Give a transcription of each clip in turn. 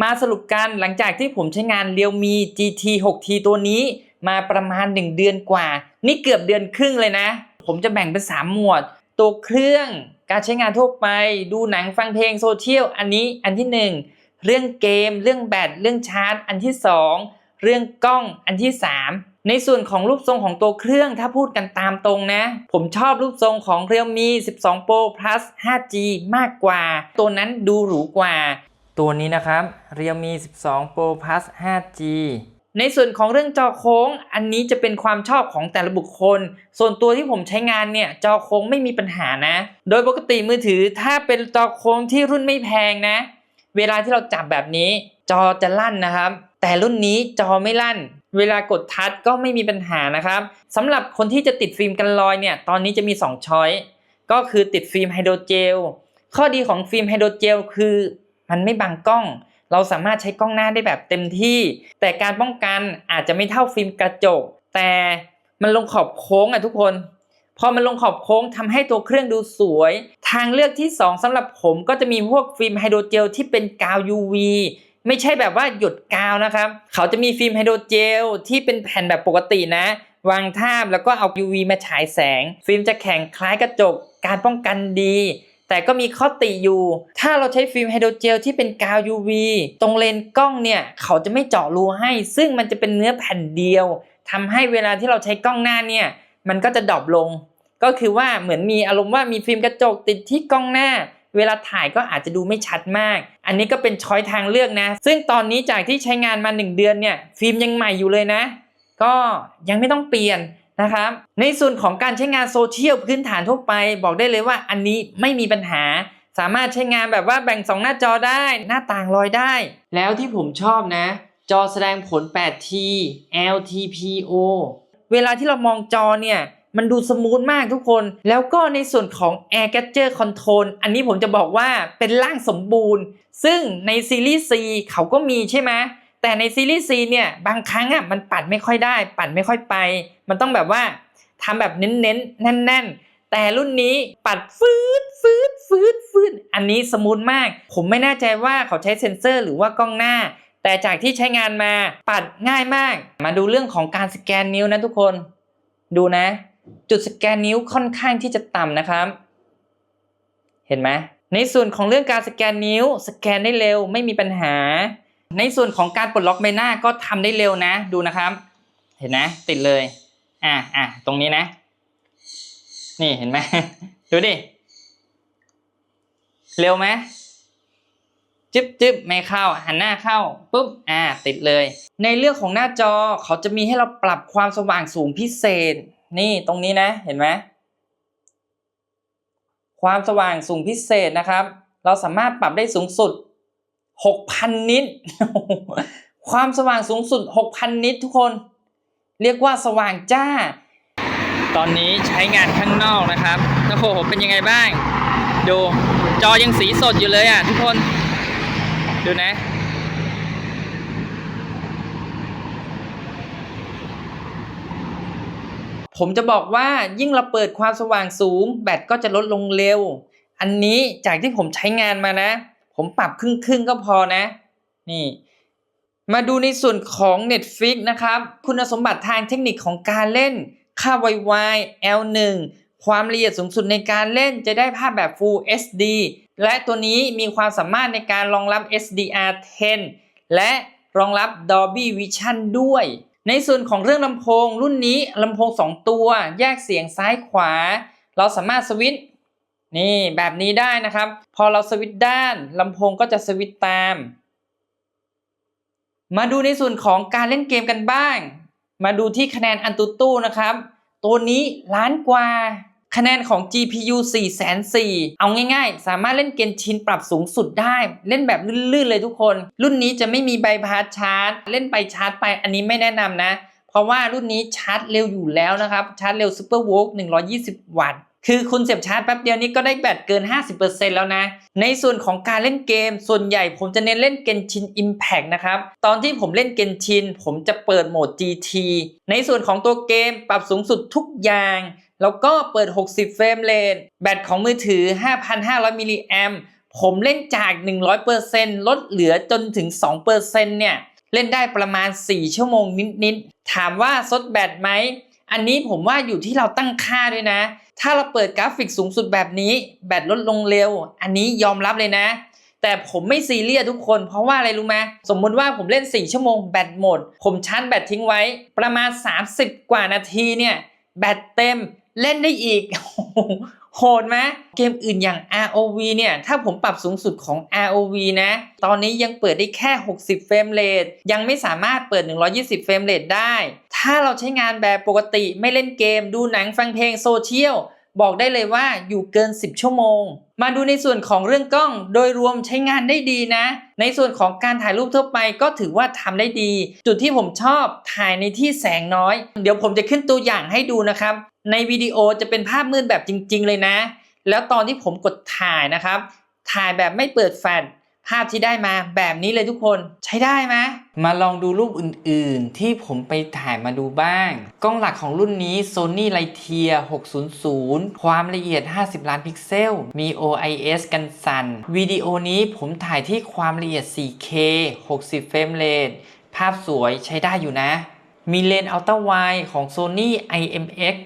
มาสรุปกันหลังจากที่ผมใช้งาน Realme GT 6T ตัวนี้มาประมาณ 1 เดือนกว่า นี่เกือบเดือนครึ่งเลยนะ ผมจะแบ่งเป็น 3 หมวด ตัวเครื่องการใช้งานทั่วไป ดูหนังฟังเพลงโซเชียลอันนี้อันที่ 1 เรื่องเกม เรื่องแบตเรื่องชาร์จ อันที่ 2 เรื่องกล้องอันที่ 3ในส่วนของรูปทรงของตัวเครื่องถ้าพูดกันตามตรงนะ ผมชอบรูปทรงของ Realme 12 Pro Plus 5G มากกว่า ตัวนั้นดูหรูกว่า ตัวนี้นะครับ Realme 12 Pro Plus 5G ในส่วนของเรื่องจอโค้ง อันนี้จะเป็นความชอบของแต่ละบุคคล ส่วนตัวที่ผมใช้งานเนี่ย จอโค้งไม่มีปัญหานะ โดยปกติมือถือถ้าเป็นจอโค้งที่รุ่นไม่แพงนะ เวลาที่เราจับแบบนี้ จอจะลั่นนะครับ แต่รุ่นนี้จอไม่ลั่น เวลากดทัชก็ไม่มีปัญหานะครับสำหรับคนที่จะติดฟิล์มกันรอยเนี่ย ตอนนี้จะมี2ช้อยก็คือติดฟิล์มไฮโดรเจลข้อดีของฟิล์มไฮโดรเจลคือ มันไม่บังกล้อง เราสามารถใช้กล้องหน้าได้แบบเต็มที่ แต่การป้องกันอาจจะไม่เท่าฟิล์มกระจก แต่มันลงขอบโค้งอะทุกคน พอมันลงขอบโค้งทำให้ตัวเครื่องดูสวย ทางเลือกที่ 2สำหรับผมก็จะมีพวกฟิล์มไฮโดรเจลที่เป็นกาว UV ไม่ใช่แบบว่าหยดกาวนะครับ เขาจะมีฟิล์มไฮโดรเจลที่เป็นแผ่นแบบปกตินะ วางทาบแล้วก็เอา UV มาฉายแสง ฟิล์มจะแข็งคล้ายกระจก การป้องกันดี แต่ก็มีข้อติอยู่ ถ้าเราใช้ฟิล์มไฮโดรเจลที่เป็นกาว UV ตรงเลนส์กล้องเนี่ย เขาจะไม่เจาะรูให้ ซึ่งมันจะเป็นเนื้อแผ่นเดียวทำให้เวลาที่เราใช้กล้องหน้าเนี่ย มันก็จะดรอปลง ก็คือว่าเหมือนมีอารมณ์ว่ามีฟิล์มกระจกติดที่กล้องหน้าเวลาถ่ายก็อาจจะดูไม่ชัดมาก อันนี้ก็เป็นช้อยทางเลือกนะ ซึ่งตอนนี้จากที่ใช้งานมา 1 เดือนเนี่ย ฟิล์มยังใหม่อยู่เลยนะ ก็ยังไม่ต้องเปลี่ยน นะครับในส่วนของการใช้งานโซเชียลพื้นฐานทั่วไปบอกได้เลยว่าอันนี้ไม่มีปัญหา สามารถใช้งานแบบว่าแบ่ง 2 หน้าจอได้ หน้าต่างลอยได้ แล้วที่ผมชอบนะ จอแสดงผล 8T LTPO เวลาที่เรามองจอเนี่ยมันดูสมูทมากทุกคน แล้วก็ในส่วนของ Air Gadget Control อันนี้ผมจะบอกว่าเป็นร่างสมบูรณ์ ซึ่งในซีรีส์ C เขาก็มีใช่ไหม แต่ในซีรีส์ C เนี่ยบางครั้งอะมันปัดไม่ค่อยได้ ปัดไม่ค่อยไป มันต้องแบบว่าทำแบบเน้นๆแน่นๆแต่รุ่นนี้ปัดฟืดฟืดฟืดฟืดอันนี้สมูทมาก ผมไม่แน่ใจว่าเขาใช้เซ็นเซอร์หรือว่ากล้องหน้า แต่จากที่ใช้งานมาปัดง่ายมาก มาดูเรื่องของการสแกนนิ้วนะทุกคน ดูนะ จุดสแกนนิ้วค่อนข้างที่จะต่ำนะครับ เห็นไหมในส่วนของเรื่องการสแกนนิ้ว สแกนได้เร็วไม่มีปัญหา ในส่วนของการปลดล็อกใบหน้าก็ทำได้เร็วนะ ดูนะครับ เห็นนะ ติดเลย อะอะตรงนี้นะ นี่เห็นไหมดูดิ เร็วไหมจึ๊บจึ๊บไม่เข้า หันหน้าเข้าปุ๊บอ่า ติดเลย ในเรื่องของหน้าจอเขาจะมีให้เราปรับความสว่างสูงพิเศษ นี่ตรงนี้นะ เห็นไหมความสว่างสูงพิเศษนะครับ เราสามารถปรับได้สูงสุด 6,000 นิตความสว่างสูงสุด 6,000 นิตทุกคน เรียกว่าสว่างจ้า ตอนนี้ใช้งานข้างนอกนะครับโอ้โหเป็นยังไงบ้าง ดูจอยังสีสดอยู่เลยอะทุกคน ดูนะ ผมจะบอกว่ายิ่งเราเปิดความสว่างสูง แบตก็จะลดลงเร็ว อันนี้จากที่ผมใช้งานมานะ ผมปรับครึ่งครึ่งๆก็พอนะ นี่ มาดูในส่วนของ Netflix นะครับ คุณสมบัติทางเทคนิคของการเล่น ค่า YY L1 ความละเอียดสูงสุดในการเล่นจะได้ภาพแบบ Full HD และตัวนี้มีความสามารถในการรองรับ SDR10 และรองรับ Dolby Vision ด้วย ในส่วนของเรื่องลำโพงรุ่นนี้ลำโพง 2 ตัว แยกเสียงซ้ายขวา เราสามารถสวิตช์ นี่แบบนี้ได้นะครับ พอเราสวิตด้านลำโพงก็จะสวิตตาม มาดูในส่วนของการเล่นเกมกันบ้าง มาดูที่คะแนนอันตุตู้นะครับ ตัวนี้ล้านกว่า คะแนนของ GPU 4 0 0 0เอาง่ายๆ สามารถเล่นเกมชินปรับสูงสุดได้ เล่นแบบลื่นๆเลยทุกคน รุ่นนี้จะไม่มีใบพาสชาร์จ เล่นไปชาร์จไปอันนี้ไม่แนะนำนะ เพราะว่ารุ่นนี้ชาร์จเร็วอยู่แล้วนะครับ ชาร์จเร็ว Super v o l t 120 วัตต์ คือคุณเสียบชาร์จแป๊บเดียวนี้ก็ได้แบตเกิน 50%แล้วนะ ในส่วนของการเล่นเกม ส่วนใหญ่ผมจะเน้นเล่นเกนชิน Impact นะครับ ตอนที่ผมเล่นเกนชิน ผมจะเปิดโหมด GT ในส่วนของตัวเกมปรับสูงสุดทุกอย่าง แล้วก็เปิด 60 เฟรมเรทแบตของมือถือ 5,500 มิลลิแอมผมเล่นจาก 100%ลดเหลือจนถึง 2%เนี่ย เล่นได้ประมาณ 4 ชั่วโมงนิดๆ ถามว่าซดแบตไหม อันนี้ผมว่าอยู่ที่เราตั้งค่าด้วยนะ ถ้าเราเปิดกราฟิกสูงสุดแบบนี้ แบตลดลงเร็ว อันนี้ยอมรับเลยนะ แต่ผมไม่ซีเรียสทุกคน เพราะว่าอะไรรู้ไหมสมมุติว่าผมเล่น 4 ชั่วโมงแบตหมด ผมชาร์จแบตทิ้งไว้ ประมาณ 30 กว่านาทีเนี่ย แบตเต็มเล่นได้อีกโหดไหมเกมอื่นอย่าง ROV เนี่ย ถ้าผมปรับสูงสุดของ ROV นะ ตอนนี้ยังเปิดได้แค่ 60 เฟรมเรทยังไม่สามารถเปิด 120 เฟรมเรทได้ ถ้าเราใช้งานแบบปกติไม่เล่นเกม ดูหนังฟังเพลงโซเชียลบอกได้เลยว่าอยู่เกิน 10 ชั่วโมง มาดูในส่วนของเรื่องกล้อง โดยรวมใช้งานได้ดีนะ ในส่วนของการถ่ายรูปทั่วไปก็ถือว่าทำได้ดี จุดที่ผมชอบถ่ายในที่แสงน้อย เดี๋ยวผมจะขึ้นตัวอย่างให้ดูนะครับ ในวิดีโอจะเป็นภาพมืดแบบจริง ๆ เลยนะ แล้วตอนที่ผมกดถ่ายนะครับ ถ่ายแบบไม่เปิดแฟลชภาพที่ได้มาแบบนี้เลยทุกคนใช้ได้ไหม มาลองดูรูปอื่นๆ ที่ผมไปถ่ายมาดูบ้าง กล้องหลักของรุ่นนี้ Sony l i g h t e a r 600 ความละเอียด 50 ล้านพิกเซล มี OIS กันสั่น วิดีโอนี้ผมถ่ายที่ความละเอียด 4K 60 เฟรมเรท ภาพสวยใช้ได้อยู่นะ มีเลนส์อัลตร้าไวด์ของ Sony IMX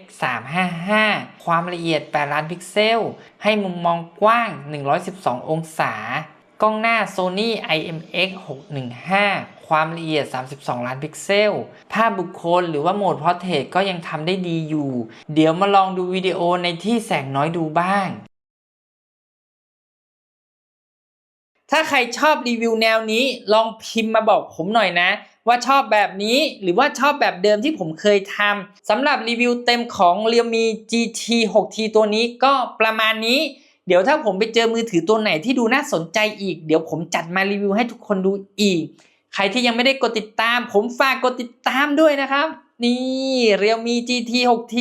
355 ความละเอียด 8 ล้านพิกเซล ให้มุมมองกว้าง 112 องศา กล้องหน้า Sony IMX 615 ความละเอียด 32 ล้านพิกเซล ภาพบุคคลหรือว่าโหมดพอร์เทรตก็ยังทำได้ดีอยู่ เดี๋ยวมาลองดูวิดีโอในที่แสงน้อยดูบ้าง ถ้าใครชอบรีวิวแนวนี้ลองพิมพ์มาบอกผมหน่อยนะ ว่าชอบแบบนี้หรือว่าชอบแบบเดิมที่ผมเคยทำสำหรับรีวิวเต็มของ Realme GT 6T ตัวนี้ก็ประมาณนี้ เดี๋ยวถ้าผมไปเจอมือถือตัวไหนที่ดูน่าสนใจอีก เดี๋ยวผมจัดมารีวิวให้ทุกคนดูอีก ใครที่ยังไม่ได้กดติดตาม ผมฝากกดติดตามด้วยนะครับ นี่ Realme GT 6T